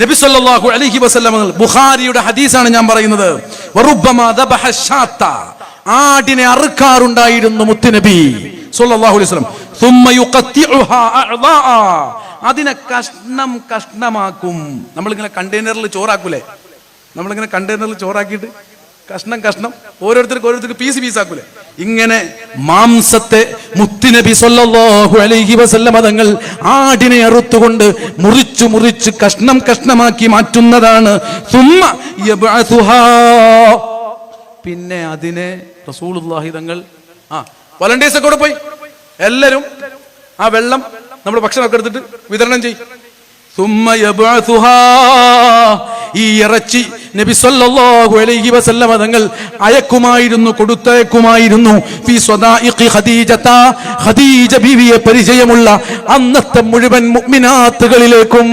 നബി സല്ലല്ലാഹു അലൈഹി വസല്ലം ബുഖാരിയുടെ ഹദീസാണ് ഞാൻ പറയുന്നത്. ആടിനെ അറുക്കാറുണ്ടായിരുന്നു മുത്തുനബി സല്ലല്ലാഹു അലൈഹി വസല്ലം. സുമ്മ യുഖത്തിഉഹാ അഅദാ. അതിനെ കഷ്ണം കഷ്ണമാക്കും. നമ്മളിങ്ങനെ കണ്ടെയ്നറിൽ ചോറാക്കൂലേ? നമ്മളിങ്ങനെ കണ്ടെയ്നറിൽ ചോറാക്കിയിട്ട് കഷ്ണം കഷ്ണം. ഓരോരുത്തർക്ക് ഓരോരുത്തർക്ക് പീസ് പീസ് ആക്കൂലേ? ഇങ്ങനെ മാംസത്തെ മുത്തിനബി സല്ലല്ലാഹു അലൈഹി വസല്ലമ തങ്ങൾ ആടിനെ അറുത്തുകൊണ്ട് മുറിച്ചു മുറിച്ച് കഷ്ണം കഷ്ണമാക്കി മാറ്റുന്നതാണ്. പിന്നെ അതിനെ റസൂലുള്ളാഹി തങ്ങൾ ആ വോളണ്ടിയേഴ്സ് ഒക്കെ കൂടെ പോയി എല്ലാരും ആ വെള്ളം നമ്മൾ ഭക്ഷണമൊക്കെ എടുത്തിട്ട് വിതരണം ചെയ്യും. ഈ ഇറച്ചി നബി സല്ലല്ലാഹു അലൈഹി വസല്ലമ തങ്ങൾ അയക്കുമായിരുന്നു കൊടുത്തയക്കുമായിരുന്നു. ഫി സ്വദാഇഖി ഖദീജത ഖദീജ ബീവിയെ പരിചയമുള്ള അന്നത്തെ മുഴുവൻ മുഅ്മിനാത്തുകളിലേക്കും.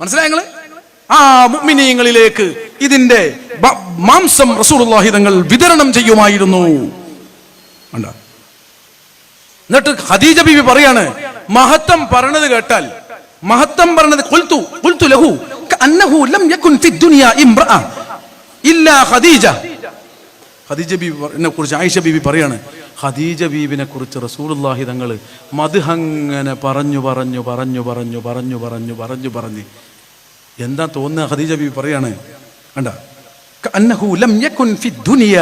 മനസ്സിലായ നിങ്ങൾ? ആ മുഅ്മിനീങ്ങളിലേക്ക് ഇതിന്റെ മാംസം റസൂലുള്ളാഹി തങ്ങൾ വിതരണം ചെയ്യുമായിരുന്നു. കണ്ടോ? എന്നിട്ട് ഖദീജ ബീവി പറയാണ് മഹത്വം പറഞ്ഞത് കേട്ടാൽ മഹത്വം പറഞ്ഞത് കൊൽത്തു കൊൽത്തു ലഹു കഅന്നഹു ലം യകുൻ ഫി ദുനിയ ഇംറഅ ഇല്ലാ ഖദീജ. ഖദീജ ബീബിനെ കുറിച്ച് ആയിഷ ബീബി പറയാണ്. ഖദീജ ബീബിനെ കുറിച്ച് റസൂലുള്ളാഹി തങ്ങൾ മധുഹങ്ങനെ പറഞ്ഞു പറഞ്ഞു പറഞ്ഞു പറഞ്ഞു പറഞ്ഞു പറഞ്ഞു പറഞ്ഞു പറഞ്ഞ്. എന്താ തോന്നുക ഖദീജ ബീബി പറയാണ്? കണ്ട? കഅന്നഹു ലം യകുൻ ഫി ദുനിയ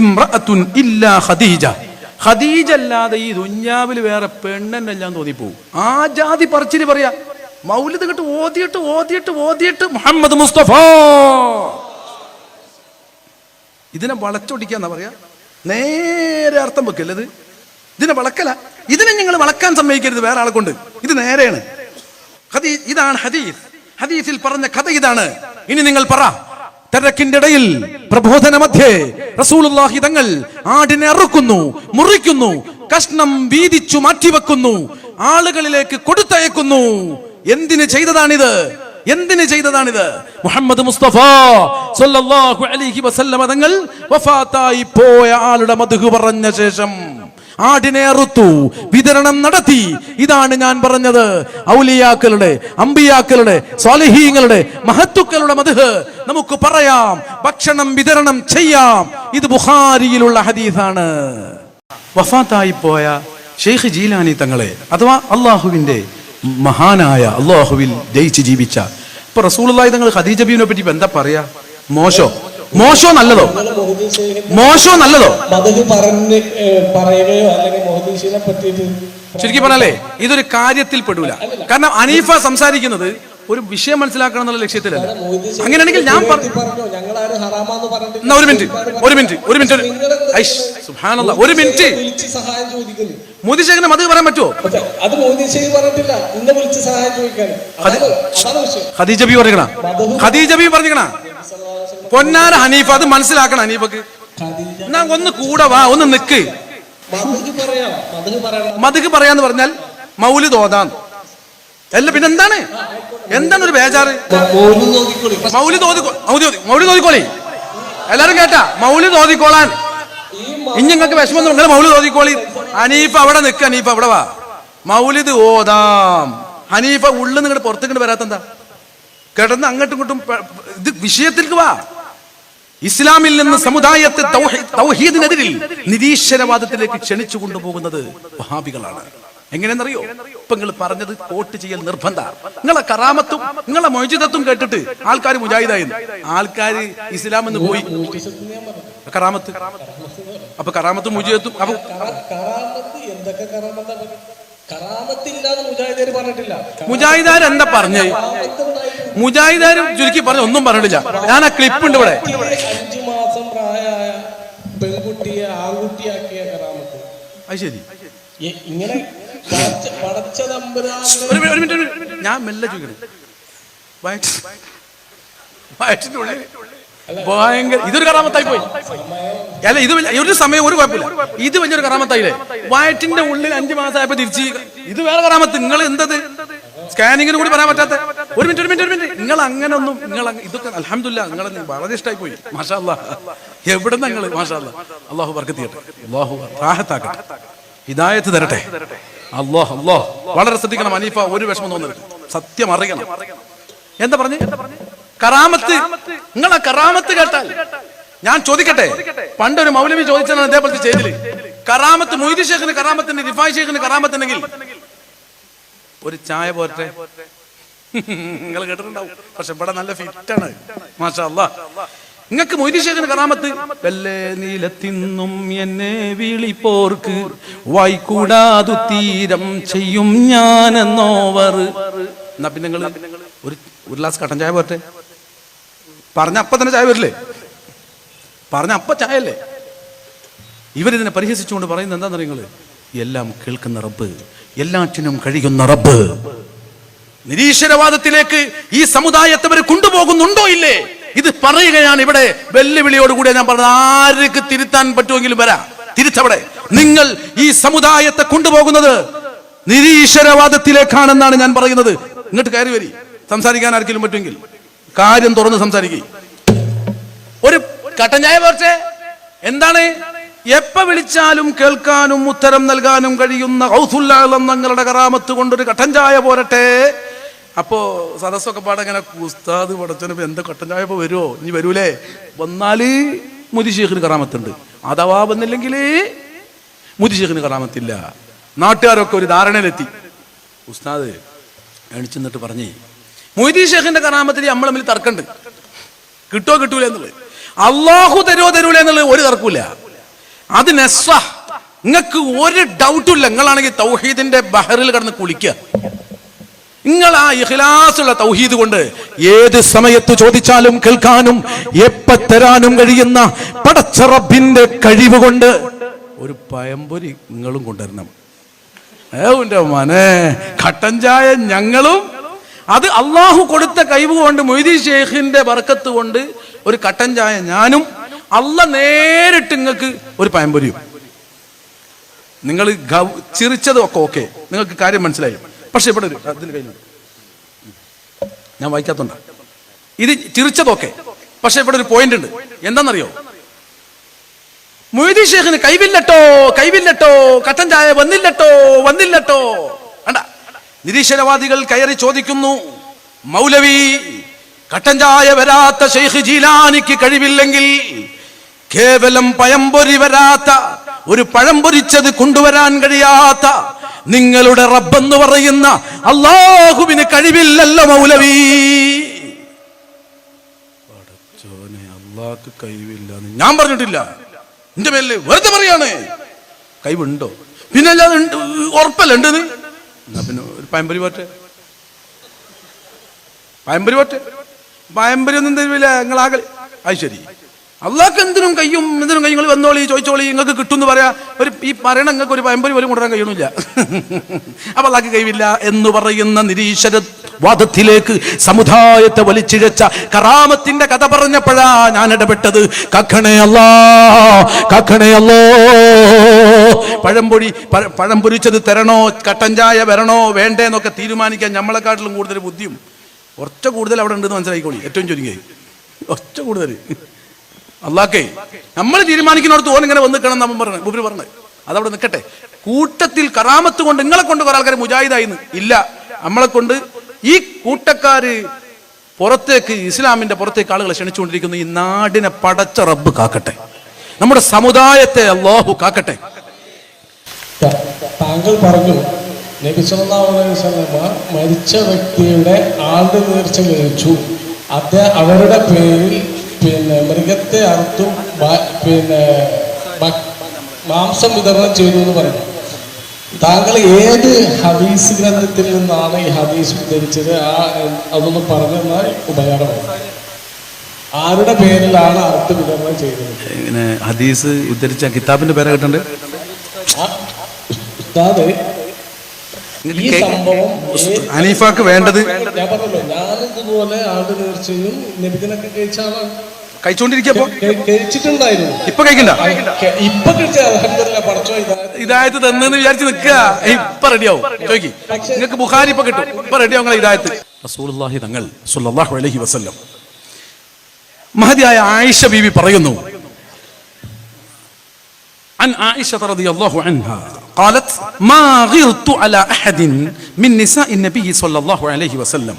ഇംറഅത്തുൻ ഇല്ലാ ഖദീജ. ഖദീജ അല്ലാതെ ഈ ദുന്യാവിൽ വേറെ പെണ്ണെന്നെല്ലാം തോന്നിപ്പോവും. ആ ജാതി പറിച്ചിരി പറയാ. മൗലിദ് കിട്ട് ഓതിയിട്ട് ഓതിയിട്ട് ഓതിയിട്ട്. മുഹമ്മദ് മുസ്തഫ. ഇതിനെ വളച്ചൊടിക്കാന്നാ പറയാ? നേരെ അർത്ഥം വെക്കല്ലത് ഇതിനെ വളക്കല. ഇതിനെ നിങ്ങൾ വളക്കാൻ സമ്മതിക്കരുത് വേറെ ആളെ കൊണ്ട്. ഇത് നേരെയാണ്. ഇതാണ് ഹദീസ്. ഹദീസിൽ പറഞ്ഞ കഥ ഇതാണ്. ഇനി നിങ്ങൾ പറ. തിരക്കിന്റെ ഇടയിൽ പ്രബോധന മധ്യേ റസൂലുള്ളാഹി തങ്ങൾ ആടിനെ അറുക്കുന്നു മുറിക്കുന്നു കഷ്ണം വീതിച്ചു മാറ്റിവെക്കുന്നു ആളുകളിലേക്ക് കൊടുത്തയക്കുന്നു. എന്തിന് ചെയ്തതാണിത്? എന്തിന് ചെയ്തതാണിത്? മുഹമ്മദ് മുസ്തഫ സല്ലല്ലാഹു അലൈഹി വസല്ലമ തങ്ങൾ വഫാത്തായി പോയ ആളുടെ മധു പറഞ്ഞ ശേഷം ആടിനെ അറുത്തു വിതരണം നടത്തി. ഇതാണ് ഞാൻ പറഞ്ഞത്. ഔലിയാക്കളുടെ അമ്പിയാക്കളുടെ സ്വാലിഹീങ്ങളുടെ മഹത്തുക്കളുടെ മധു നമുക്ക് പറയാം. ഭക്ഷണം വിതരണം ചെയ്യാം. ഇത് ബുഹാരിയിലുള്ള ഹദീസാണ്. വഫാത്തായി പോയ ഷെയ്ഖ് ജീലാനി തങ്ങളെ അഥവാ അള്ളാഹുവിന്റെ മഹാനായ അള്ളാഹുവിൽ ജയിച്ച് ജീവിച്ച. ഇപ്പൊ റസൂലുള്ളാഹി തങ്ങൾ ഖദീജ ബീവിനെ പറ്റി എന്താ പറയാ? മോശോ. മോശോ നല്ലതോ? മോശോ നല്ലതോ? പറഞ്ഞ് പറയുകയോ അല്ലെങ്കിൽ പറ്റിയിട്ട് ശരിക്കും പറഞ്ഞാലേ ഇതൊരു കാര്യത്തിൽ പെടൂല. കാരണം അനീഫ സംസാരിക്കുന്നത് ഒരു വിഷയം മനസ്സിലാക്കണം എന്നുള്ള ലക്ഷ്യത്തിലല്ല. അങ്ങനെയാണെങ്കിൽ ഞാൻ പറഞ്ഞു? എന്നാ ഒരു മിനിറ്റ് ഒരു മിനിറ്റ് ഒരു മിനിറ്റ്. ഐഷ് സുബ്ഹാനല്ലാ ഒരു മിനിറ്റ്. മോദി ശേഖരം അത് പറയാൻ പറ്റുമോ അത് മോദീഷി പറഞ്ഞിട്ടില്ല. ഇന്ന് വിളിച്ച് സഹായം ചോദിക്കാൻ. ഖദീജ ബി പറഞ്ഞാ ഖദീജ ബി പറഞ്ഞാ പൊന്നാര ഹനീഫ അത് മനസ്സിലാക്കണം ഹനീഫക്ക്. ഒന്ന് കൂടെ വാ ഒന്ന് നിക്ക്. മതക്ക് പറയാന്ന് പറഞ്ഞാൽ മൗലി തോതാൻ അല്ല പിന്നെ എന്താണ്? എന്താണ് ഒരു ബേജാറ്? മൗലി മൗലി തോതി- മൗലി തോതിക്കോളി എല്ലാരും കേട്ടാ? മൗലി തോതിക്കോളാൻ ഇനി നിങ്ങൾക്ക് വിഷമം നിങ്ങൾ മൗലി തോതിക്കോളി ഹനീഫ് അവിടെ നിൽക്ക ഹനീഫ് അവിടെ വാ. മൗലിദ് ഓതാം. ഹനീഫ ഉള്ളിൽ നിങ്ങളുടെ പുറത്തേക്ക് വരാത്തെന്താ? കിടന്ന് അങ്ങോട്ടും ഇങ്ങോട്ടും ഇത് വിഷയത്തിലേക്ക് വാ. ഇസ്ലാമിൽ നിന്ന് സമുദായത്തെ തൗഹീദിനെതിരിൽ നിരീശ്വരവാദത്തിലേക്ക് ക്ഷണിച്ചു കൊണ്ടുപോകുന്നത് വഹാബികളാണ്. എങ്ങനെയെന്നറിയോ? ഇപ്പൊ നിങ്ങൾ പറഞ്ഞത് വോട്ട് ചെയ്യൽ നിർബന്ധ. നിങ്ങളെ കറാമത്തും നിങ്ങളെ മൊഴിജിതത്വം കേട്ടിട്ട് ആൾക്കാർ മുജാഹിദായി ആൾക്കാർ ഇസ്ലാം എന്ന് പോയി കറാമത്ത്. അപ്പൊ കറാമത്തും മുജിദത്തും അപ്പൊ എന്തൊക്കെ മുജാഹിദാർ എന്താ പറഞ്ഞേ? മുജാഹിദാനും മുജാഹിദാരും ചുരുക്കി പറഞ്ഞു ഒന്നും പറഞ്ഞിട്ടില്ല. ഞാൻ ആ ക്ലിപ്പ് ഉണ്ട് ഇവിടെ. അഞ്ചു മാസം പ്രായമായ പെൺകുട്ടിയെ ആൺകുട്ടിയാക്കിയ കറാമത്ത്. അത് ശരി. ഇങ്ങനെ ഒരു മിനിറ്റ്. ഞാൻ മെല്ലെ ചോദിക്കണം വയറ്റിന്റെ ഉള്ളിൽ ഭയങ്കര ഇതൊരു കറാമത്തായി പോയി. അല്ല ഇത് ഒരു സമയം ഒരു കുഴപ്പമില്ല. ഇത് വലിയൊരു കറാമത്തായില്ലേ? വയറ്റിന്റെ ഉള്ളിൽ അഞ്ചു മാസമായപ്പോ തിരിച്ച് ഇത് വേറെ കറാമത്ത്. നിങ്ങൾ എന്തത്? സ്കാനിങ്ങിന് കൂടി പറയാൻ പറ്റാത്ത ഒരു മിനിറ്റ് ഒരു മിനിറ്റ് ഒരു മിനിറ്റ്. നിങ്ങൾ അങ്ങനെ ഒന്നും നിങ്ങൾ ഇതൊക്കെ അലഹമില്ല നിങ്ങൾ വളരെ ഇഷ്ടമായി പോയി. മാഷാ അല്ലാ എവിടെ നിങ്ങൾ മാഷാ അല്ലാ അള്ളാഹു വർക്കത്ത് ചെയ്യട്ടെ. അള്ളാഹു റാഹത്താക്കട്ടെ. ഹിദായത്ത് തരട്ടെ. അല്ലോ അല്ലോ വളരെ ശ്രദ്ധിക്കണം അനീഫ ഒരു വിഷമം തോന്നരുത്. സത്യം അറിയണം. എന്താ പറഞ്ഞു? കറാമത്ത്. നിങ്ങളെ കറാമത്ത് കേട്ടാൽ ഞാൻ ചോദിക്കട്ടെ? പണ്ടൊരു മൗലവി ചോദിച്ചാണ് അതേപോലത്തെ ചെയ്തിൽ. കറാമത്ത് മൊയ്തി ഷേഖിന് കറാമത്തിന്റെ റിഫായ് ഷേഖിന് കറാമത്തുണ്ടെങ്കിൽ ഒരു ചായ പോരട്ടെ? നിങ്ങൾ കേട്ടിട്ടുണ്ടാവും. പക്ഷെ ഇവിടെ നല്ല ഫിറ്റാണ് മാഷാ അല്ലാ നിങ്ങൾക്ക് മൊയ്തി ഷേഖിന് കറാമത്ത്? വെല്ലേ നീലത്തിന്നും എന്നെ വിളിപ്പോർക്ക് വായിക്കൂടാതു തീരം ചെയ്യും ഞാനെന്നോവർ. എന്നാ പിന്നെ നിങ്ങൾ ഒരു ഒരു ഗ്ലാസ് കട്ടൻ ചായ പോരട്ടെ? പറഞ്ഞ അപ്പൊ തന്നെ ചായ വരില്ലേ? പറഞ്ഞ അപ്പ ചായ അല്ലേ ഇവരിതിനെ പരിഹസിച്ചുകൊണ്ട് പറയുന്നത് എന്താണെന്ന് നിങ്ങൾ എല്ലാം കേൾക്കുന്ന റബ്ബ് എല്ലാറ്റിനും കഴിയുന്ന റബ്ബ്. നിരീശ്വരവാദത്തിലേക്ക് ഈ സമുദായത്തെ കൊണ്ടുപോകുന്നുണ്ടോ ഇല്ലേ? ഇത് പറയുകയാണ് ഇവിടെ വെല്ലുവിളിയോടുകൂടി ഞാൻ പറഞ്ഞത്. ആർക്ക് തിരുത്താൻ പറ്റുമെങ്കിലും വരാം. തിരിച്ചവിടെ നിങ്ങൾ ഈ സമുദായത്തെ കൊണ്ടുപോകുന്നത് നിരീശ്വരവാദത്തിലേക്കാണെന്നാണ് ഞാൻ പറയുന്നത്. ഇങ്ങോട്ട് കയറി വരി. സംസാരിക്കാൻ ആർക്കെങ്കിലും പറ്റുമെങ്കിൽ. കാര്യം തുറന്ന് സംസാരിക്കുക ഒരു കട്ടഞ്ഞായ പോർച്ചെ. എന്താണ്? എപ്പ വിളിച്ചാലും കേൾക്കാനും ഉത്തരം നൽകാനും കഴിയുന്ന ഹൗസുല്ലാങ്ങളുടെ കറാമത്ത് കൊണ്ടൊരു കട്ടൻ ചായ പോരട്ടെ. അപ്പോ സദസ്സൊക്കെ പാടങ്ങനെ ഉസ്താദ് പടച്ചനപ്പ് എന്താ കട്ടൻ ചായ ഇപ്പൊ വരുമോ ഇനി വരൂലേ? വന്നാൽ മുതിശേഖിന് കറാമത്തുണ്ട്. അഥവാ വന്നില്ലെങ്കിൽ മുതിശേഖിന് കറാമത്തില്ല. നാട്ടുകാരൊക്കെ ഒരു ധാരണയിലെത്തി. ഉസ്താദ് എണിച്ചു നിന്നിട്ട് പറഞ്ഞേ മൊയ്തി ഷേഖിന്റെ കറാമത്തിൽ നമ്മൾ തമ്മിൽ തർക്കണ്ട്. കിട്ടോ കിട്ടൂല എന്നുള്ളത്. അള്ളാഹു തരോ തരൂല എന്നുള്ളത് ഒരു തർക്കൂല അത് നെസ്വ. നിങ്ങൾക്ക് ഒരു ഡൗട്ടും ഇല്ല. നിങ്ങളാണെങ്കിൽ തൗഹീദിന്റെ ബഹറിൽ കടന്ന് കുളിക്കുക നിങ്ങൾ ആ ഇഖിലാസുള്ള തൗഹീദ് കൊണ്ട് ഏത് സമയത്ത് ചോദിച്ചാലും കേൾക്കാനും എപ്പ തരാനും കഴിയുന്ന പടച്ച റബ്ബിന്റെ കഴിവ് കൊണ്ട് ഒരു പയമ്പൊരി നിങ്ങളും കൊണ്ടുവരണം. ഏവന്റെ മനെ കട്ടൻ ചായ ഞങ്ങളും. അത് അള്ളാഹു കൊടുത്ത കഴിവ് കൊണ്ട് മൊയ്തി ഷേഖിന്റെ ബർക്കത്ത് കൊണ്ട് ഒരു കട്ടൻ ചായ ഞാനും. അല്ല നേരിട്ട് നിങ്ങൾക്ക് ഒരു പയമ്പൊരിയും. നിങ്ങൾ ചിരിച്ചതൊക്കെ ഓക്കെ. നിങ്ങൾക്ക് കാര്യം മനസ്സിലായി. പക്ഷെ ഇവിടെ ഒരു അതിന് കഴിഞ്ഞു ഞാൻ വായിക്കാത്തോണ്ട. ഇത് ചിരിച്ചതൊക്കെ പക്ഷെ ഇവിടെ ഒരു പോയിന്റ് ഉണ്ട്. എന്താണെന്നറിയോ? മൊയ്തി ഷേഖിന് കൈവില്ലട്ടോ കൈവില്ലട്ടോ കട്ടൻ ചായ വന്നില്ലട്ടോ വന്നില്ലട്ടോ. അണ്ട നിരീശ്വരവാദികൾ കയറി ചോദിക്കുന്നു മൗലവി കട്ടൻ ചായ വരാത്ത ഷെയ്ഖ് ജീലാനിക്ക് കഴിവില്ലെങ്കിൽ കേവലം പയമ്പൊരി വരാത്ത ഒരു പഴം പൊരിച്ചത് കൊണ്ടുവരാൻ കഴിയാത്ത നിങ്ങളുടെ റബ്ബെന്ന് പറയുന്ന അള്ളാഹുവിന് കഴിവില്ലല്ലോ മൗലവി. പടച്ചോനെ അള്ളാഹ്ക്ക് കഴിവില്ല ഞാൻ പറഞ്ഞിട്ടില്ല. എന്റെ മേലെ വെറുതെ പറയാണ്. കഴിവുണ്ടോ? പിന്നെ അല്ലാതെ ഉറപ്പല്ല ഉണ്ട് എന്നാ പിന്നെ ഒരു പയമ്പരി പോട്ടെ. പയമ്പരി പോട്ടെ. പയമ്പരി ഒന്നും തരുവില്ല നിങ്ങളാകെ അത് ശരി. അള്ളാഹ്ക്ക് എന്തിനും കയ്യും എന്തിനും കയ്യും നിങ്ങൾ വന്നോളി ചോദിച്ചോളി നിങ്ങൾക്ക് കിട്ടും എന്ന് പറയാ. ഒരു ഈ പറയണ നിങ്ങൾക്ക് ഒരു പയമ്പരി പോലും കൊണ്ടുവരാൻ കഴിയണില്ല. അപ്പൊ അള്ളാഹ്ക്ക് കഴിവില്ല എന്ന് പറയുന്ന നിരീശ്വര വാദത്തിലേക്ക് സമുദായത്തെ വലിച്ചിഴച്ച കറാമത്തിന്റെ കഥ പറഞ്ഞപ്പോഴാ ഞാൻ ഇടപെട്ടത്. കക്കണേ കക്കണേ പഴംപൊടി പഴ- പൊരിച്ചത് തരണോ കട്ടൻ ചായ വരണോ വേണ്ടേന്നൊക്കെ തീരുമാനിക്കാൻ നമ്മളെക്കാട്ടിലും കൂടുതൽ ബുദ്ധിയും. ഒറ്റ കൂടുതൽ അവിടെ ഉണ്ടെന്ന് മനസ്സിലാക്കിക്കോളി ഏറ്റവും ചുരുങ്ങിയായി ഒറ്റ കൂടുതൽ. അള്ളാക്കേ നമ്മൾ തീരുമാനിക്കുന്നിടത്ത് ഓൻ ഇങ്ങനെ വന്ന് നിൽക്കണം നമ്മൾ പറഞ്ഞു ഉപരി പറഞ്ഞത് അതവിടെ നിൽക്കട്ടെ. കൂട്ടത്തിൽ കറാമത്ത് കൊണ്ട് നിങ്ങളെ കൊണ്ട് കുറെ ആൾക്കാർ മുജാഹിദായിന്ന്. ഇല്ല. നമ്മളെ കൊണ്ട് ഈ കൂട്ടക്കാര് പുറത്തേക്ക് ഇസ്ലാമിന്റെ പുറത്തേക്ക് ആളുകളെ ക്ഷണിച്ചുകൊണ്ടിരിക്കുന്നു. ഈ നാടിനെ പടച്ച റബ്ബ് കാക്കട്ടെ. നമ്മുടെ സമുദായത്തെ അള്ളാഹു കാക്കട്ടെ. താങ്കൾ പറഞ്ഞു മരിച്ച വ്യക്തിയുടെ ആളുടെ നേർച്ച കഴിച്ചു അത് അവരുടെ പേരിൽ പിന്നെ മൃഗത്തെ അറുത്തും പിന്നെ മാംസം വിതരണം ചെയ്തു എന്ന് പറയുന്നു താങ്കൾ ഏത് ഹദീസ് ഗ്രന്ഥത്തിൽ നിന്നാണ് ഈ ഹദീസ് ഉദ്ധരിച്ചത്? ആ അതൊന്ന് പറഞ്ഞാൽ ഉപകാരമാണ് ആരുടെ പേരിലാണ് അറുത്ത് വിതരണം ചെയ്തത്? ഇങ്ങനെ ഹദീസ് ഉദ്ധരിച്ച കിതാബിന്റെ പേരെ കിട്ടണ്ടേ ഉസ്താദ് ഈ സംഭവം ഏ- ഹനീഫാക്ക് വേണ്ടത് ഞാൻ പറഞ്ഞല്ലോ ഞാനിതുപോലെ ആളുടെ നേർച്ചയും നബിദിനൊക്കെ കഴിച്ച ആളാണ്. കഴിച്ചുകൊണ്ടിരിക്കപ്പോ കഴി- കഴിച്ചിട്ടുണ്ടായിരുന്നു. ഇപ്പൊ കഴിക്കണ്ട. ക- ഇപ്പൊ കഴിച്ച അലഹമില്ല പടച്ചോ ഇതാ. ഇതായത്ത് തന്നെന്ന് വിചാരിച്ച് നിൽക്കുക. ഇപ്പൊ റെഡിയാവും ചോദിക്ക് നിങ്ങൾക്ക് ബുഖാരി ഇപ്പൊ കിട്ടും. ഇപ്പൊ റെഡിയാവും ഇതായത്. റസൂലുള്ളാഹി തങ്ങൾ സല്ലല്ലാഹു അലൈഹി വസല്ലം. മഹതിയായ ആയിഷ ബീവി പറയുന്നു. അൻ ആയിഷ റളിയല്ലാഹു അൻഹ. قالت ما غرت على أحد من نساء النبي صلى الله عليه وسلم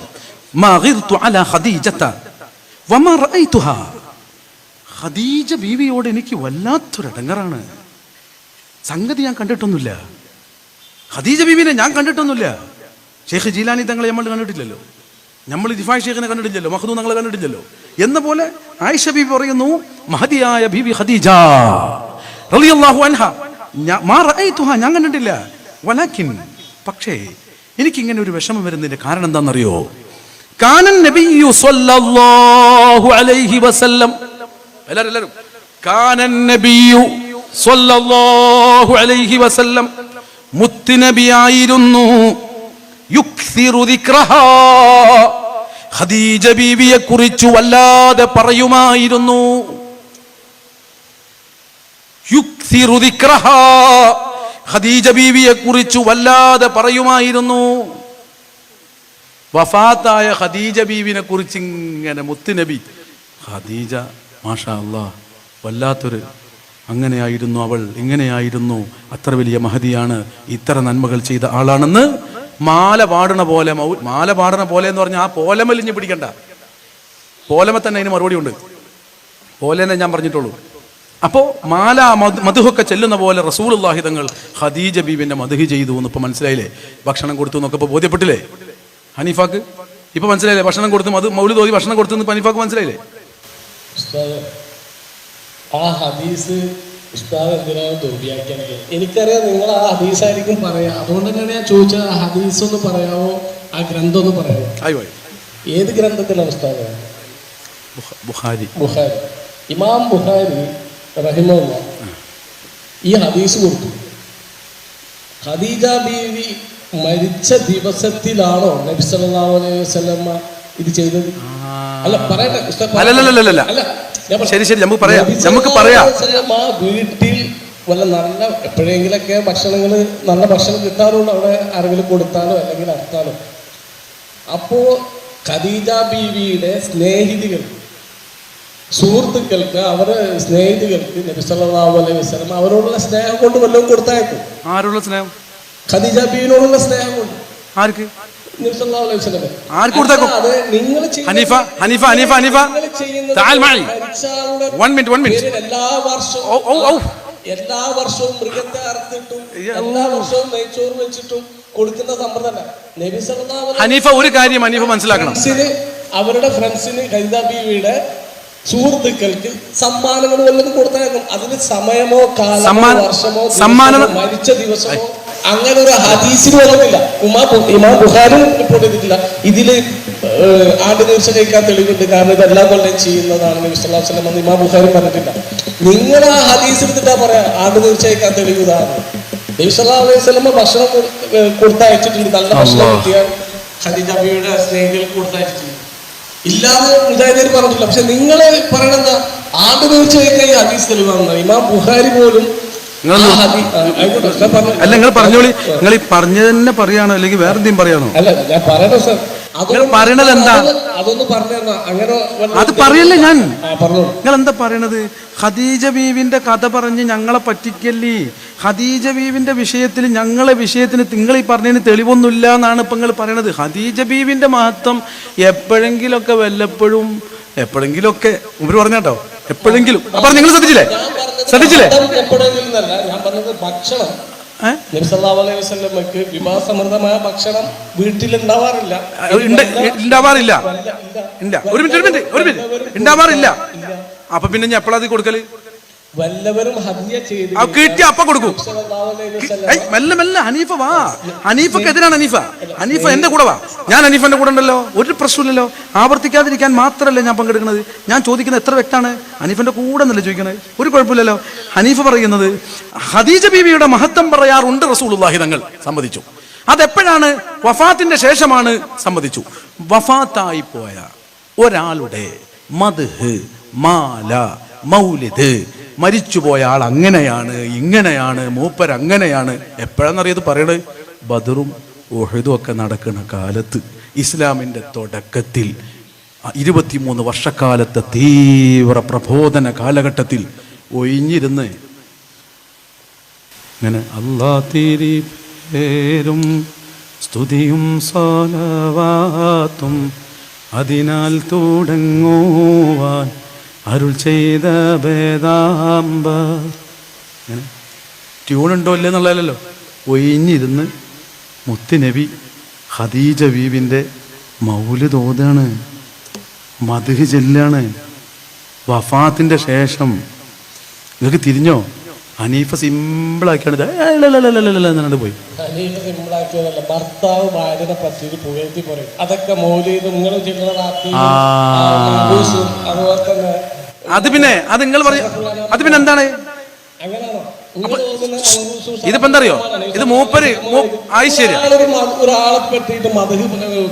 ما غرت على خديجة وما رأيتها ഖദീജ ബീവിയോട് എനിക്ക് വല്ലാത്തൊരടങ്ങറാണ് സംഗതി ഞാൻ കണ്ടിട്ടൊന്നുമില്ല ഖദീജ ബീവിനെ ഞാൻ കണ്ടിട്ടൊന്നുമില്ല ഷെയ്ഖ് ജീലാനി തങ്ങളെ നമ്മൾ കണ്ടിട്ടില്ലല്ലോ നമ്മൾ ദിഫായ് ഷെയ്ഖിനെ കണ്ടിട്ടില്ലല്ലോ മഹദൂ തങ്ങളെ കണ്ടിട്ടില്ലല്ലോ എന്ന പോലെ ആയിഷ ബീബി പറയുന്നു മഹദിയായ ബീബി ഖദീജ റളിയല്ലാഹു അൻഹ ഞാ- മാ റഅയ്തുഹ ഞാൻ കണ്ടിട്ടില്ല. വലാക്കിൻ പക്ഷേ എനിക്കിങ്ങനെ ഒരു വിഷമം വരുന്നതിന്റെ കാരണം എന്താണെന്നറിയോ? കാനൻ നബിയു അലൈഹി വസല്ലം. നബിയു അലൈഹി വസല്ലം. യുക്സിറു ദിക്റഹാ. ഖദീജ കുറിച്ച് വല്ലാതെ പറയുമായിരുന്നു. ഖദീജ ബീവിയെ കുറിച്ച് വല്ലാതെ പറയുമായിരുന്നു. വഫാത്തായ ഖദീജ ബീവിനെ കുറിച്ച് ഇങ്ങനെ മുത്തുനബി ഖദീജ മാഷാ അല്ലാ വല്ലാത്തൊരു അങ്ങനെയായിരുന്നു അവൾ ഇങ്ങനെയായിരുന്നു അത്ര വലിയ മഹതിയാണ് ഇത്ര നന്മകൾ ചെയ്ത ആളാണെന്ന് മാല പാടണ പോലെ മാല പാടണ പോലെ എന്ന് പറഞ്ഞാൽ ആ പോലമലിഞ്ഞ് പിടിക്കണ്ട. പോലമ തന്നെ അതിന് മറുപടി ഉണ്ട്. പോലെന്നെ ഞാൻ പറഞ്ഞിട്ടുള്ളൂ. അപ്പോ മാല മധു- മധുഹൊക്കെ ചെല്ലുന്ന പോലെ റസൂലുള്ളാഹി തങ്ങൾ ഖദീജ ബീബിന്റെ മധുഹ് ചെയ്തു എന്ന് ഇപ്പോൾ മനസ്സിലായില്ലേ? ഭക്ഷണം കൊടുത്തു എന്നൊക്കെ ഇപ്പൊ ബോധ്യപ്പെട്ടില്ലേ? ഹനീഫാക്ക്? ഇപ്പൊ മനസ്സിലായില്ലേ? ഭക്ഷണം കൊടുത്തു മത് മൗലി തോതി ഭക്ഷണം കൊടുത്തു എന്ന് ഹനീഫാക്ക് മനസ്സിലായില്ലേ? ആ ഹദീസ് ഉസ്താദ് എന്തിനാണ് ദുർവ്യാഖ്യാനിക്കുക എനിക്കറിയാം നിങ്ങൾ ആ ഹദീസായിരിക്കും പറയാ. അതുകൊണ്ട് തന്നെയാണ് ഞാൻ ചോദിച്ചത്? ആ ഹദീസ് ഒന്ന് പറയാമോ ആ ഗ്രന്ഥം ഒന്ന് പറയാമോ ഏത് ഗ്രന്ഥത്തിലാണ് ഉസ്താദ്? ബുഹാരി ബുഖാരി. ഇമാം ബുഖാരി റഹിമുള്ള ഈ ഹദീസ് കൊടുത്തു. ഖദീജ ബീവി മരിച്ച ദിവസത്തിലാണോ നബി സല്ലല്ലാഹു അലൈഹി വസല്ലമ ഇത് ചെയ്തത്? അല്ല പറയട്ടെ. അല്ല, ശരി ശരി നമുക്ക് പറയാം. നമുക്ക് പറയാം. വീട്ടിൽ വല്ല നല്ല എപ്പോഴെങ്കിലൊക്കെ ഭക്ഷണങ്ങൾ നല്ല ഭക്ഷണം കിട്ടാറുണ്ട് അവിടെ ആരെങ്കിലും കൊടുത്താലോ അല്ലെങ്കിൽ അർത്താലോ അപ്പോ ഖദീജ ബീവിയുടെ സ്നേഹിതികൾ സുഹൃത്തുക്കൾക്ക് അവരെ സ്നേഹിതകൾക്ക് അലൈഹി അവരോടുള്ള സ്നേഹം കൊണ്ട് വല്ലതും കൊടുത്തയക്കും സ്നേഹം? ഖദീജ ബീവിനോടുള്ള സ്നേഹം കൊണ്ട്. ആർക്ക്? എല്ലാ വർഷവും. എല്ലാ വർഷവും മൃഗത്തെ അറുത്തിട്ടും എല്ലാ വർഷവും നെയ്ച്ചോറ് വെച്ചിട്ടും കൊടുക്കുന്ന നബി ഹനീഫ ഒരു കാര്യം ഹനീഫ മനസ്സിലാക്കണം. അവരുടെ ഫ്രണ്ട്സിന് ഖൈദ ബീവിയുടെ സുഹൃത്തുക്കൾക്ക് സമ്മാനങ്ങൾ വല്ലതും കൊടുത്തേക്കും അതിന് സമയമോ കാലമോ വർഷമോ സമ്മാനം- മരിച്ച ദിവസമോ അങ്ങനെ ഒരു ഹദീസിന് വന്നിട്ടില്ല ഉമാ ഇമാ ബുഖാരി റിപ്പോർട്ട് ചെയ്തിട്ടില്ല. ഇതിൽ ആണ്ട് നേർച്ച കഴിക്കാൻ തെളിവുണ്ട്. കാരണം ഇതെല്ലാം കൊല്ലം ചെയ്യുന്നതാണ് നബി വസല്ലം എന്ന് ഇമാം ബുഖാരി പറഞ്ഞിട്ടില്ല. നിങ്ങൾ ആ ഹദീസ് എടുത്തിട്ടാ പറയാ ആണ്ട് നേർച്ച കഴിക്കാൻ തെളിവ് ഇതാണ്. നബി അലൈഹി ഭക്ഷണം കൊടുത്തയച്ചിട്ടുണ്ട്. നല്ല ഭക്ഷണം. കിട്ടിയാൽ ഹദീജ് അബിയുടെ സ്നേഹികൾ കൊടുത്തയച്ചിട്ടുണ്ട്. ഇല്ലാതെ മുജാഹിദീൻ പറഞ്ഞില്ല പക്ഷെ നിങ്ങൾ പറയണെന്ന ആണ്ട് നേർച്ച കഴിഞ്ഞാൽ ഈ ഹദീസ് തെളിവാണെന്നാണ് ഇമാം ബുഹാരി പോലും പറഞ്ഞു. അല്ല നിങ്ങൾ പറഞ്ഞോളി. നിങ്ങൾ ഈ പറഞ്ഞത് തന്നെ പറയാണോ അല്ലെങ്കിൽ വേറെ എന്തെങ്കിലും പറയാണോ? അല്ല ഞാൻ പറയട്ടെ സർ പറയണത് എന്താ? അതൊന്ന് പറഞ്ഞു അങ്ങനെ അത് പറയല്ലേ ഞാൻ? നിങ്ങൾ എന്താ പറയണത്? ഖദീജ ബീവിന്റെ കഥ പറഞ്ഞ് ഞങ്ങളെ പറ്റിക്കല്ലേ? ഖദീജ ബീവിന്റെ വിഷയത്തിൽ ഞങ്ങളെ വിഷയത്തിന് നിങ്ങൾ ഈ പറഞ്ഞതിന് തെളിവൊന്നുമില്ല എന്നാണ് ഇപ്പൊ നിങ്ങൾ പറയണത്. ഖദീജ ബീവിന്റെ മഹത്വം എപ്പോഴെങ്കിലൊക്കെ വല്ലപ്പോഴും എപ്പോഴെങ്കിലൊക്കെ ഇവർ പറഞ്ഞാട്ടോ എപ്പോഴെങ്കിലും. അപ്പൊ നിങ്ങൾ ശ്രദ്ധിച്ചില്ലേ? ശ്രദ്ധിച്ചില്ലേ? ഞാൻ പറഞ്ഞത് ഭക്ഷണം. ഏ? നബി സല്ലല്ലാഹു അലൈഹി വസല്ലമക്ക് വിവാഹസമൃദ്ധമായ ഭക്ഷണം വീട്ടിൽ ഉണ്ടാവാറില്ല. ഇല്ല. ഒരു മിനിറ്റ് ഒരു മിനിറ്റ് ഒരു മിനിറ്റ്. ഉണ്ടാവാറില്ല. അപ്പൊ പിന്നെ ഞാൻ എപ്പോഴാ അത് കൊടുക്കൽ? വല്ലവരും ഹദിയ ചെയ്ത് ആ കിട്ടി അപ്പ കൊടുക്കും. മെല്ലെ മെല്ലെ ഹനീഫ വാ. ഹനീഫക്ക് എതിരാണ് ഹനീഫ. ഹനീഫ എന്റെ കൂടെ വാ. ഞാൻ ഹനീഫന്റെ കൂടെ ഉണ്ടല്ലോ. ഒരു പ്രശ്നമില്ലല്ലോ ആവർത്തിക്കാതിരിക്കാൻ മാത്രമല്ല ഞാൻ പങ്കെടുക്കുന്നത്? ഞാൻ ചോദിക്കുന്നത് എത്ര വ്യക്താണ് ഹനീഫന്റെ കൂടെ എന്നല്ലേ ചോദിക്കുന്നത്? ഒരു കുഴപ്പമില്ലല്ലോ. ഹനീഫ പറയുന്നത് ഹദീജ ബീവിയുടെ മഹത്വം പറയാറുണ്ട് റസൂലുള്ളാഹി തങ്ങൾ. സമ്മതിച്ചു. അതെപ്പോഴാണ്? വഫാത്തിന്റെ ശേഷമാണ് സമ്മതിച്ചു. വഫാത്തായി പോയ ഒരാളുടെ മദ്ഹ് മാല മൗലിദ് മരിച്ചുപോയ ആൾ അങ്ങനെയാണ് ഇങ്ങനെയാണ് മൂപ്പർ അങ്ങനെയാണ്. എപ്പോഴാണെന്നറിയത് പറയണത്? ബദറും ഒഴുതും ഒക്കെ നടക്കുന്ന കാലത്ത് ഇസ്ലാമിന്റെ തുടക്കത്തിൽ ഇരുപത്തിമൂന്ന് വർഷക്കാലത്തെ തീവ്ര പ്രബോധന കാലഘട്ടത്തിൽ ഒഴിഞ്ഞിരുന്ന് ഇങ്ങനെ അല്ലാ തിരി പേരും സ്തുതിയും സോലവാത്തും അതിനാൽ തുടങ്ങുവാൻ അരുൾ ചെയ്ത ഭേദാംബ അങ്ങനെ ട്യൂണുണ്ടോ ഇല്ല എന്നുള്ളതല്ലോ ഒഴിഞ്ഞിരുന്ന് മുത്തുനബി ഖദീജ ബീവിന്റെ മൗൽ തോതാണ് മധുഹ് ചെല്ലാണ് വഫാത്തിന്റെ ശേഷം നിങ്ങൾക്ക് തിരിഞ്ഞോ ഹനീഫ സിമ്പിളാക്കിയാണ് ഇത് എന്നിട്ട് പോയി സിമ്പിളാക്കിയതല്ല ഭർത്താവ് ഭാര്യനെ പറ്റിയിട്ട് പുകഴ്ത്തി പറയും അതൊക്കെ നിങ്ങൾ. അതുപോലെ തന്നെ അത് പിന്നെ അത് നിങ്ങൾ പറയും അത് പിന്നെ എന്താണ്? ഇതിപ്പോ എന്തറിയോ? ഇത് മൂപ്പര് ആയിശ്ശേരി ഒരാളെ പറ്റിയിട്ട് മതഹ്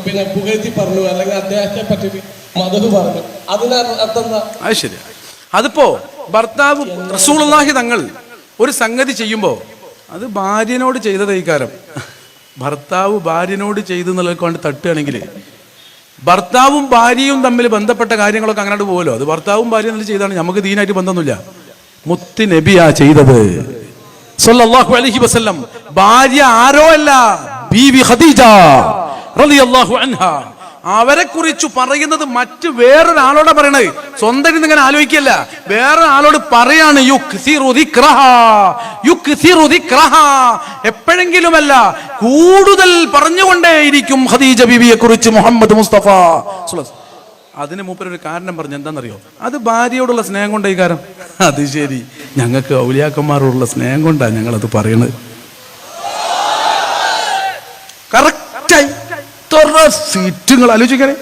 പിന്നെ പുകഴ്ത്തി പറഞ്ഞു അല്ലെങ്കിൽ അദ്ദേഹത്തെ പറ്റി മതഹ് പറഞ്ഞു. അതിന് അർത്ഥം എന്താ? അത് ശരി അതിപ്പോ ഭർത്താവ് റസൂളാഹി തങ്ങൾ ഒരു സംഗതി ചെയ്യുമ്പോ അത് ഭാര്യനോട് ചെയ്തത് ഇക്കാരം ഭർത്താവ് ഭാര്യനോട് ചെയ്തു എന്നുള്ളത് കൊണ്ട് തട്ടുകയാണെങ്കിൽ ഭർത്താവും ഭാര്യയും തമ്മിൽ ബന്ധപ്പെട്ട കാര്യങ്ങളൊക്കെ അങ്ങനെ പോകുമല്ലോ അത് ഭർത്താവും ഭാര്യയും തമ്മിൽ ചെയ്താണ്. നമുക്ക് ദീനായിട്ട് ബന്ധമൊന്നുമില്ല. മുത്തി നബിയാ ചെയ്തത്. സല്ലല്ലാഹു അലൈഹി വസല്ലം. ഭാര്യ ആരോ അല്ല? ബീവി ഖദീജ റളിയല്ലാഹു അൻഹ. അവരെ കുറിച്ച് പറയുന്നത് മറ്റ് വേറൊരാളോട് പറയണത്. സ്വന്തം ഇങ്ങനെ ആലോചിക്കല്ല. വേറെ ആളോട് പറയാണ്. എപ്പോഴെങ്കിലുമല്ല കൂടുതൽ പറഞ്ഞുകൊണ്ടേയിരിക്കും ഖദീജ ബിബിയെ കുറിച്ച് മുഹമ്മദ് മുസ്തഫ. അതിന് മൂപ്പര് ഒരു കാരണം പറഞ്ഞു എന്താണെന്നറിയോ? അത് ഭാര്യയോടുള്ള സ്നേഹം കൊണ്ടേ കാരണം കാരം അത് ശരി. ഞങ്ങൾക്ക് ഔലിയാക്കന്മാരോടുള്ള സ്നേഹം കൊണ്ടാണ് ഞങ്ങളത് പറയണത്. കറക്റ്റായി ഇത്ര സീറ്റുകൾ ആലോചിക്കണേ.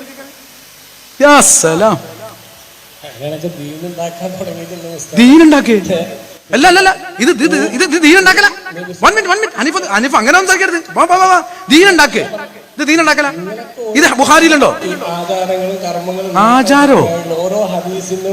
യാ സലാം. അങ്ങനെയൊക്കെ ദീനുണ്ടാക്കാൻ തുടങ്ങിയിട്ടുണ്ട് ഉസ്താദ്. ദീനുണ്ടാക്കി അല്ല അല്ല അല്ല. ഇത് ഇത് ഇത് ദീനുണ്ടാക്കല. One minute one minute Anif Anif അങ്ങനെ സംസാരിക്കരുത്. വാ വാ വാ വാ. ദീനുണ്ടാക്ക് ഇത് ദീനുണ്ടാക്കല. ഇത് ബുഹാരിയിലുണ്ടോ ആചാരോ? ഓരോ ഹദീസിന്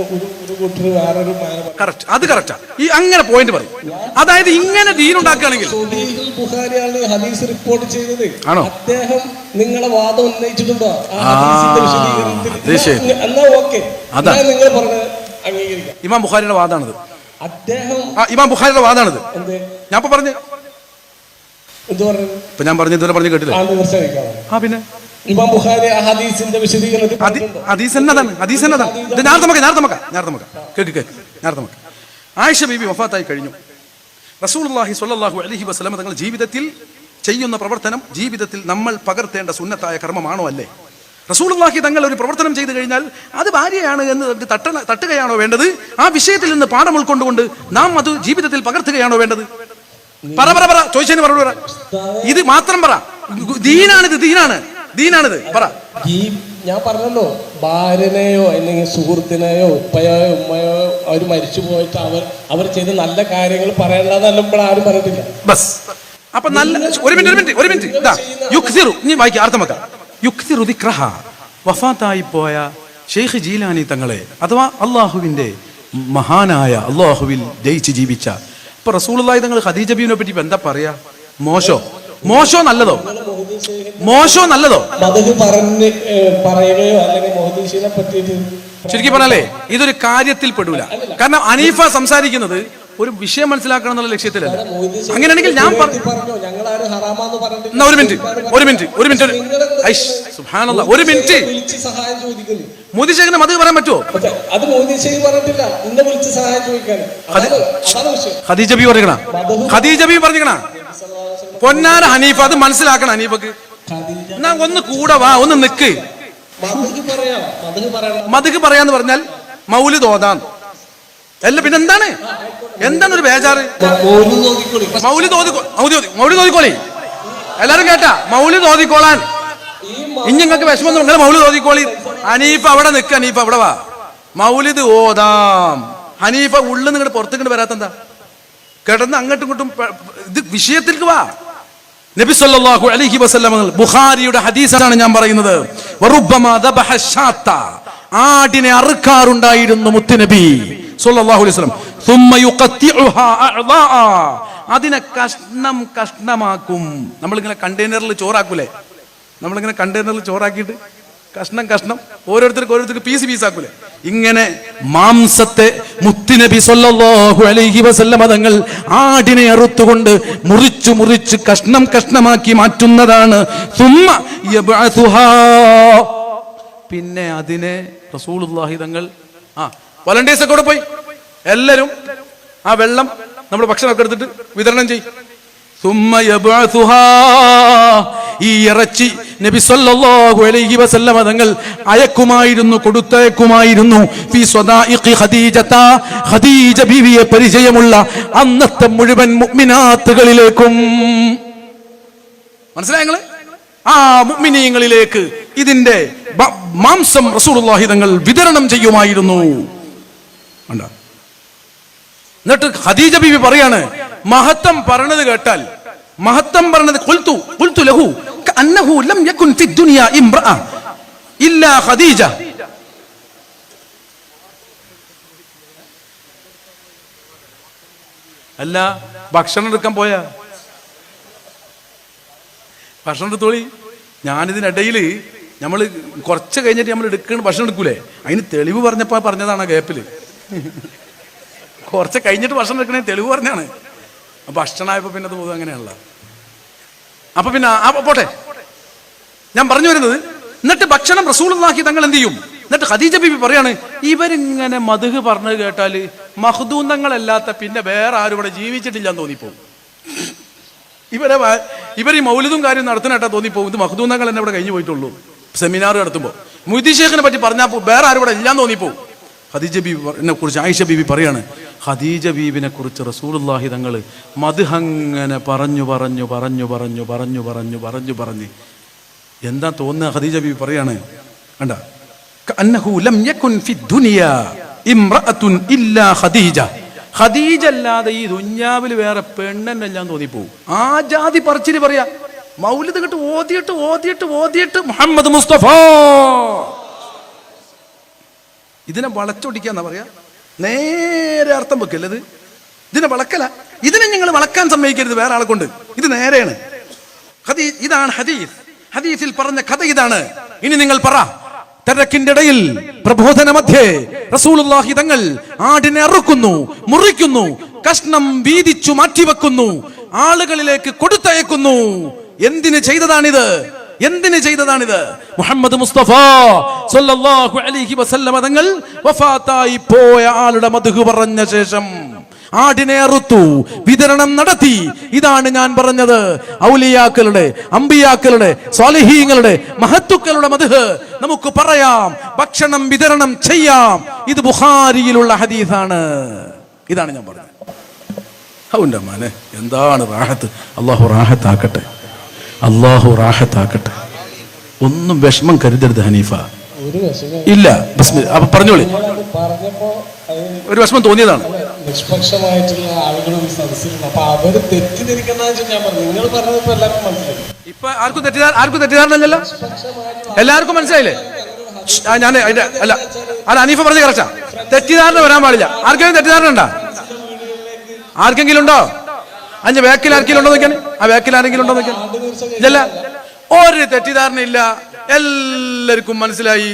കൂട്ടർ വേറൊരു. കറക്റ്റ് അത് കറക്റ്റാ ഈ അങ്ങനെ പോയിന്റ് പറയും. അതായത് ഇങ്ങനെ ദീനുണ്ടാക്കുകയാണെങ്കിൽ ഈ ഹദീസ് റിപ്പോർട്ട് ചെയ്തത്. ആണോ? അദ്ദേഹം നിങ്ങളെ വാദം ഉന്നയിച്ചിട്ടുണ്ടോ? ആ ആ, ഹദീസിന്റെ വിശദീകരണത്തിൽ. അത് എന്നാ- എന്നാ ഓക്കെ. അതാ. നിങ്ങൾ പറഞ്ഞത് അംഗീകരിക്കാം. ഇമാം ബുഖാരിയുടെ വാദാണിത്. അദ്ദേഹം ആ ഇമാം ബുഖാരിയുടെ വാദാണിത്. എന്ത്? ഞാൻ ഇപ്പൊ പറഞ്ഞു എന്ത് പറഞ്ഞത് ഇപ്പൊ ഞാൻ പറഞ്ഞു ഇതുവരെ പറഞ്ഞു കേട്ടില്ല? ആ ആ പിന്നെ? ഇമാം ബുഖാരി ആ ഹദീസിന്റെ വിശദീകരണത്തിൽ? ഹദീസ് എന്നതാണ് ഹദീസ് എന്നതാണ് ഇത് കേക്ക് കേക്ക് ഞാൻ ആയിഷ ബീബി വഫാത്തായി കഴിഞ്ഞു. റസൂലുള്ളാഹി സ്വല്ലല്ലാഹു അലൈഹി വസല്ലം തങ്ങൾ ജീവിതത്തിൽ ചെയ്യുന്ന പ്രവർത്തനം ജീവിതത്തിൽ നമ്മൾ പകർത്തേണ്ട സുന്നത്തായ കർമ്മമാണോ അല്ലേ? റസൂലുള്ളാഹി തങ്ങൾ ഒരു പ്രവർത്തനം ചെയ്തു കഴിഞ്ഞാൽ അത് ഭാര്യയാണ് എന്ന് തട്ട തട്ടുകയാണോ വേണ്ടത്? ആ വിഷയത്തിൽ നിന്ന് പാഠം ഉൾക്കൊണ്ടുകൊണ്ട് നാം അത് ജീവിതത്തിൽ പകർത്തുകയാണോ വേണ്ടത്? പറ പറ പറ ചോദിച്ചതിന് പറഞ്ഞു പറ. ഇത് മാത്രം പറ. ദീനാണിത് ദീനാണ്. ദീനാണിത്. പറ. ഈ ഞാൻ പറഞ്ഞല്ലോ ഭാര്യനെയോ അല്ലെങ്കിൽ സുഹൃത്തിനെയോ ഉപ്പയോ ഉമ്മയോ അവർ മരിച്ചു പോയിട്ട് അവർ അവർ ചെയ്ത നല്ല കാര്യങ്ങൾ പറയണ്ടെന്നല്ല ഇപ്പോൾ ആരും പറഞ്ഞിട്ടില്ല. ബസ്. അപ്പൊ നല്ല ഒരു മിനിറ്റ് ഒരു മിനിറ്റ് ഒരു മിനിറ്റ്. ഇതാ യുക്സിറു ഇനി വായിക്കാം അർത്ഥം വെക്കാം. യുക്സിറു ദിക്റഹ വഫാത്തായി പോയ ഷെയ്ഖ് ജീലാനി തങ്ങളെ അഥവാ അള്ളാഹുവിന്റെ മഹാനായ അള്ളാഹുവിൽ ജയിച്ച് ജീവിച്ച. ഇപ്പൊ റസൂലുള്ളാഹി തങ്ങൾ ഖദീജ ബീവിനെ പറ്റി എന്താ പറയാ? മോശോ. മോശോ നല്ലതോ? മോശോ നല്ലതോ? മതക് പറഞ്ഞ് പറയുകയോ അല്ലെങ്കിൽ മോഹദീഷിനെ പറ്റിയിട്ട് ശരിക്കും പറഞ്ഞാലേ ഇതൊരു കാര്യത്തിൽ പെടൂല. കാരണം അനീഫ സംസാരിക്കുന്നത് ഒരു വിഷയം മനസ്സിലാക്കണം എന്നുള്ള ലക്ഷ്യത്തിലല്ല. അങ്ങനെയാണെങ്കിൽ ഞാൻ പറഞ്ഞു? പറഞ്ഞോ എന്നാ ഒരു മിനിറ്റ് ഒരു മിനിറ്റ് ഒരു മിനിറ്റ് സുബ്ഹാനല്ലാ ഒരു മിനിറ്റ്. മോദി ശേഖരൻ അത് പറയാൻ പറ്റുമോ അത് മോദി പറഞ്ഞിട്ടില്ല. ഇന്നെ വിളിച്ച് സഹായം ചോദിക്കാൻ. ഖദീജ ബി പറഞ്ഞിക്കണ ഖദീജ ബി പറഞ്ഞിക്കണ പൊന്നാര ഹനീഫ അത് മനസ്സിലാക്കണം ഹനീഫക്ക്. എന്നാ ഒന്ന് കൂടെ വാ ഒന്ന് നിക്ക്. മതുക്ക് പറയാന്ന് പറഞ്ഞാൽ മൗലി തോതാന്ന് അല്ല പിന്നെ എന്താണ്? എന്താണ് ഒരു ബേജാറ്? മൗലി തോതി മൗലി തോതിക്കോളി എല്ലാരും കേട്ടാ? മൗലി തോതിക്കോളാൻ ഇനി നിങ്ങൾക്ക് വിഷമം നിങ്ങൾ മൗലി തോതിക്കോളി ഹനീഫ് അവിടെ നിൽക്ക് ഹനീഫ അവിടെ വാ. മൗലിദ് ഓതാം. ഹനീഫ ഉള്ളിൽ നിങ്ങടെ പുറത്തേക്കിട്ട് വരാത്തെന്താ കിടന്ന് അങ്ങോട്ടും ഇങ്ങോട്ടും ഇത് വിഷയത്തിലേക്ക് വാ. നബി സല്ലല്ലാഹു അലൈഹി വസല്ലം ബുഖാരിയുടെ ഹദീസാണ് ഞാൻ പറയുന്നത്. വറുബ്ബമാ ദബഹ ഷാത്ത. ആടിനെ അറുക്കാറുണ്ടായിരുന്നു മുത്തുനബി സല്ലല്ലാഹു അലൈഹി വസല്ലം. സുമ്മ യുഖത്തിഉഹാ അഅദാ. അതിനെ കഷ്ണം കഷ്ണമാക്കും. നമ്മളിങ്ങനെ കണ്ടെയ്നറിൽ ചോറാക്കൂലേ? നമ്മളിങ്ങനെ കണ്ടെയ്നറിൽ ചോറാക്കിയിട്ട് കഷ്ണം കഷ്ണം ഓരോരുത്തർക്ക് ഓരോരുത്തർക്ക് പീസ് ആക്കൂലേ ഇങ്ങനെ മാംസത്തെ മുത്തുനബി സല്ലല്ലാഹു അലൈഹി വസല്ലമ തങ്ങൾ ആടിനെ അറുത്തുകൊണ്ട് മുറിച്ചു മുറിച്ച് കഷ്ണം കഷ്ണമാക്കി മാറ്റുന്നതാണ്. പിന്നെ അതിനെ റസൂലുള്ളാഹി തങ്ങൾ ആ വളണ്ടിയേഴ്സ് ഒക്കെ കൂടെ പോയി എല്ലാരും ആ വെള്ളം നമ്മൾ ഭക്ഷണമൊക്കെ എടുത്തിട്ട് വിതരണം ചെയ്യും. ഈ ഇറച്ചി നബി സല്ലല്ലാഹു അലൈഹി വസല്ലമ തങ്ങൾ അയക്കുമായിരുന്നു കൊടുത്തയക്കുമായിരുന്നു. ഫി സ്വദാഇഖി ഖദീജത. ഖദീജ ബീവിയെ പരിചയമുള്ള അന്നത്തെ മുഴുവൻ മുഅ്മിനാത്തുകളിലേക്കും. മനസ്സിലായ നിങ്ങൾ? ആ മുഅ്മിനീങ്ങളിലേക്ക് ഇതിന്റെ മാംസം റസൂലുള്ളാഹി തങ്ങൾ വിതരണം ചെയ്യുമായിരുന്നു? എന്നിട്ട് ഖദീജ ബീവി പറയാണ് മഹത്വം പറഞ്ഞത് കേട്ടാൽ മഹത്വം പറഞ്ഞത് കൊൽത്തു കൊൽത്തു ലഹു അന്നഹു ലം യകുൻ ഫി ദുനിയ ഇംറഅ ഇല്ലാ ഖദീജ. അല്ല ഭക്ഷണം എടുക്കാൻ പോയാ? ഭക്ഷണം എടുത്തോളി. ഞാനിതിനിടയിൽ നമ്മൾ കുറച്ച് കഴിഞ്ഞിട്ട് നമ്മൾ എടുക്കുന്ന ഭക്ഷണം എടുക്കൂലേ? അതിന് തെളിവ് പറഞ്ഞപ്പോ പറഞ്ഞതാണ് ആ ഗ്യാപ്പിൽ കുറച്ച് കഴിഞ്ഞിട്ട് ഭക്ഷണം എടുക്കണേ തെളിവ് പറഞ്ഞാണ്. അപ്പൊ അഷ്ടനായപ്പോൾ പിന്നെ അത് പോകും അങ്ങനെയാണല്ലോ. അപ്പൊ പിന്നെ ആ പോട്ടെ. ഞാൻ പറഞ്ഞു വരുന്നത് എന്നിട്ട് ഭക്ഷണം റസൂളാക്കി തങ്ങൾ എന്ത് ചെയ്യും? എന്നിട്ട് ഖദീജ ബിബി പറയാണ് ഇവരിങ്ങനെ മധുഹ് പറഞ്ഞത് കേട്ടാൽ മഹദൂന്തങ്ങളല്ലാത്ത പിന്നെ വേറെ ആരും ഇവിടെ ജീവിച്ചിട്ടില്ല എന്ന് തോന്നിപ്പോവും. ഇവരെ ഇവർ ഈ മൗലിതും കാര്യം നടത്തുന്നേട്ടാ തോന്നിപ്പോകും ഇത് മഹദൂന്തങ്ങൾ എന്നെ ഇവിടെ കഴിഞ്ഞു പോയിട്ടുള്ളൂ. സെമിനാർ നടത്തുമ്പോൾ മുയ്തി പറ്റി പറഞ്ഞാൽ വേറെ ആരും ഇവിടെ ഇല്ലാന്ന് തോന്നിപ്പോവും. ഖദീജ ബീബിനെ കുറിച്ച് ആയിഷ ബീബി പറയാണ്. ഖദീജ ബീബിനെ കുറിച്ച് റസൂലുള്ളാഹി തങ്ങൾ മധുഹങ്ങനെ പറഞ്ഞു പറഞ്ഞു പറഞ്ഞു പറഞ്ഞു പറഞ്ഞു പറഞ്ഞു പറഞ്ഞു പറഞ്ഞ്. എന്താ തോന്നുക ഖദീജ ബീബി പറയാണ്? കണ്ട. ഖദീജ. അല്ലാതെ ഈ ദുഞ്ഞാവിൽ വേറെ പെണ്ണെന്നെല്ലാം തോന്നിപ്പോവും. ആ ജാതി പറച്ചിരി പറയാ. മൗലിദ് കിട്ട് ഓതിയിട്ട് ഓതിയിട്ട് ഓതിയിട്ട് മുഹമ്മദ് മുസ്തഫ. ഇതിനെ വളച്ചൊടിക്കാന്നാ പറയാ? നേരെ അർത്ഥം വെക്കല്ലത് ഇതിനെ വളക്കല. ഇതിനെ നിങ്ങൾ വളക്കാൻ സമ്മതിക്കരുത് വേറെ ആളെ കൊണ്ട്. ഇത് നേരെയാണ്. ഹദീ ഇതാണ് ഹദീസ്. ഹദീസിൽ പറഞ്ഞ കഥ ഇതാണ്. ഇനി നിങ്ങൾ പറ. തിരക്കിന്റെ ഇടയിൽ പ്രബോധന മധ്യേ റസൂലുള്ളാഹി തങ്ങൾ ആടിനെ അറുക്കുന്നു മുറിക്കുന്നു കഷ്ണം വീതിച്ചു മാറ്റിവെക്കുന്നു ആളുകളിലേക്ക് കൊടുത്തയക്കുന്നു. എന്തിന് ചെയ്തതാണിത്? എന്തിന് ചെയ്തതാണിത്? മുഹമ്മദ് മുസ്തഫ സല്ലല്ലാഹു അലൈഹി വസല്ലമ തങ്ങൾ വഫാത്തായി പോയ ആളുടെ മധു പറഞ്ഞ ശേഷം ആടിനെ അറുത്തു വിതരണം നടത്തി. ഇതാണ് ഞാൻ പറഞ്ഞത്. ഔലിയാക്കളുടെ അമ്പിയാക്കളുടെ സ്വാലിഹീങ്ങളുടെ മഹത്തുക്കളുടെ മധു നമുക്ക് പറയാം ഭക്ഷണം വിതരണം ചെയ്യാം. ഇത് ബുഹാരിയിലുള്ള ഹദീസാണ്. ഇതാണ് ഞാൻ പറഞ്ഞത്. അവന്റെ മാനെ എന്താണ് റാഹത്ത്? അള്ളാഹു റാഹത്താക്കട്ടെ. അള്ളാഹു റാഹത്താക്കട്ടെ. ഒന്നും വിഷമം കരുതരുത് ഹനീഫ. ഇല്ല അപ്പൊ പറഞ്ഞോളി. ഒരു വിഷമം തോന്നിയതാണ്. നിഷ്പക്ഷമായിട്ടുള്ള ആളുകളും ഈ സദസ്സിലുണ്ട് അപ്പൊ അവർ തെറ്റിദ്ധരിക്കുന്ന ഞാൻ പറഞ്ഞു. നിങ്ങൾ പറഞ്ഞപ്പോ എല്ലാവർക്കും മനസ്സിലായി. ഇപ്പൊ ആർക്കും തെറ്റിദ്ധാര ആർക്കും തെറ്റിദ്ധാരണല്ലോ എല്ലാവർക്കും മനസ്സിലായില്ലേ? ഞാൻ അതിന്റെ അല്ല അല്ല അനീഫ പറഞ്ഞ കറക്റ്റാ തെറ്റിദ്ധാരണ വരാൻ പാടില്ല. ആർക്കെങ്കിലും തെറ്റിദ്ധാരണ ഉണ്ടോ? ആർക്കെങ്കിലും ഉണ്ടോ? അഞ്ച് വേക്കിൽ ആർക്കെങ്കിലും ഉണ്ടോ നോക്കിയാണ് ആ വേക്കിൽ ആരെങ്കിലും ഉണ്ടോ നോക്കാൻ ഇതല്ല ഒരു തെറ്റിദ്ധാരണ ഇല്ല എല്ലാവർക്കും മനസ്സിലായി.